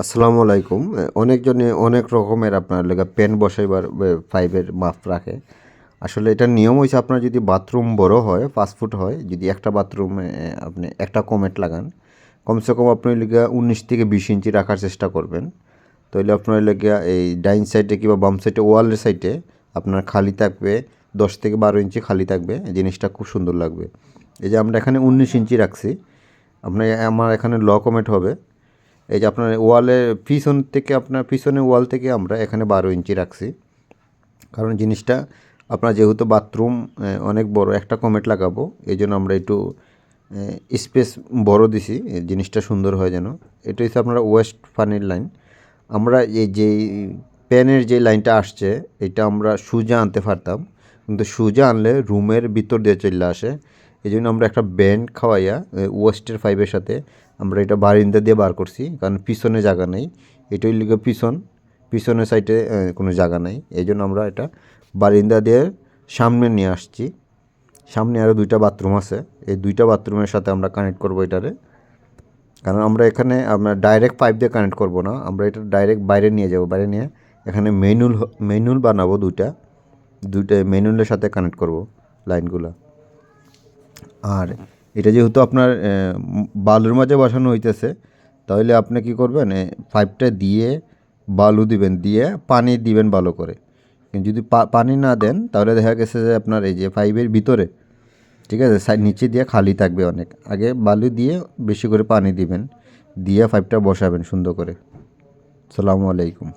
আসসালামু আলাইকুম। অনেকজনে অনেক রকমের আপনার লেগে পেন বসাইবার পাইপের মাপ রাখে। আসলে এটার নিয়ম হয়েছে আপনার যদি বাথরুম বড় হয়, পাঁচ ফুট হয়, যদি একটা বাথরুমে আপনি একটা কমেট লাগান, কমসে কম আপনি লেগে উনিশ থেকে বিশ ইঞ্চি রাখার চেষ্টা করবেন। তাহলে আপনার লেগে এই ডাইন সাইডে কিংবা বাম সাইডে, ওয়ালের সাইডে আপনার খালি থাকবে, দশ থেকে বারো ইঞ্চি খালি থাকবে জিনিসটা খুব সুন্দর লাগবে। এই যে আমরা এখানে উনিশ ইঞ্চি রাখছি, আপনার আমার এখানে ল কমেট হবে এই যে আপনার ওয়ালের পিছন থেকে আপনার, পিছনের ওয়াল থেকে আমরা এখানে বারো ইঞ্চি রাখছি। কারণ জিনিসটা আপনার যেহেতু বাথরুম অনেক বড়, একটা কমেট লাগাবো এই জন্য আমরা একটু স্পেস বড় দিছি জিনিসটা সুন্দর হয় যেন। এটা হচ্ছে আপনার ওয়েস্ট পানির লাইন। আমরা এই যে প্যানের যে লাইনটা আসছে, এটা আমরা সুজা আনতে পারতাম। কিন্তু সুজা আনলে রুমের ভিতর দিয়ে চলে আসে। এই জন্য আমরা একটা ব্যান্ড খাওয়াইয়া ওয়েস্টের পাইপের সাথে আমরা এটা বারিন্দা দিয়ে বার করছি, কারণ পিছনে জায়গা নেই। এটাই লিখে পিছন, পিছনের সাইডে কোনো জায়গা নেই। এই জন্য আমরা এটা বারিন্দা দিয়ে সামনে নিয়ে আসছি। সামনে আরও দুইটা বাথরুম আছে। এই দুইটা বাথরুমের সাথে আমরা কানেক্ট করব এটারে। কারণ আমরা এখানে আমরা ডাইরেক্ট পাইপ দিয়ে কানেক্ট করব না। আমরা এটা ডাইরেক্ট বাইরে নিয়ে যাব। বাইরে নিয়ে এখানে মেনুল মেনুল বানাবো দুইটা। দুইটা মেনুলের সাথে কানেক্ট করব লাইনগুলো আর এটা যেহেতু আপনার বালুর মাঝে বসানো হইতেছে, তাহলে আপনি কি করবেন পাইপটা দিয়ে বালু দিবেন, দিয়ে পানি দিবেন ভালো করে। যদি পানি না দেন, তাহলে দেখা গেছে যে আপনার এই যে পাইপের ভিতরে, ঠিক আছে সাইড নিচে দিয়ে খালি থাকবে অনেক। আগে বালু দিয়ে বেশি করে পানি দিবেন, দিয়ে পাইপটা বসাবেন সুন্দর করে। সালামু আলাইকুম।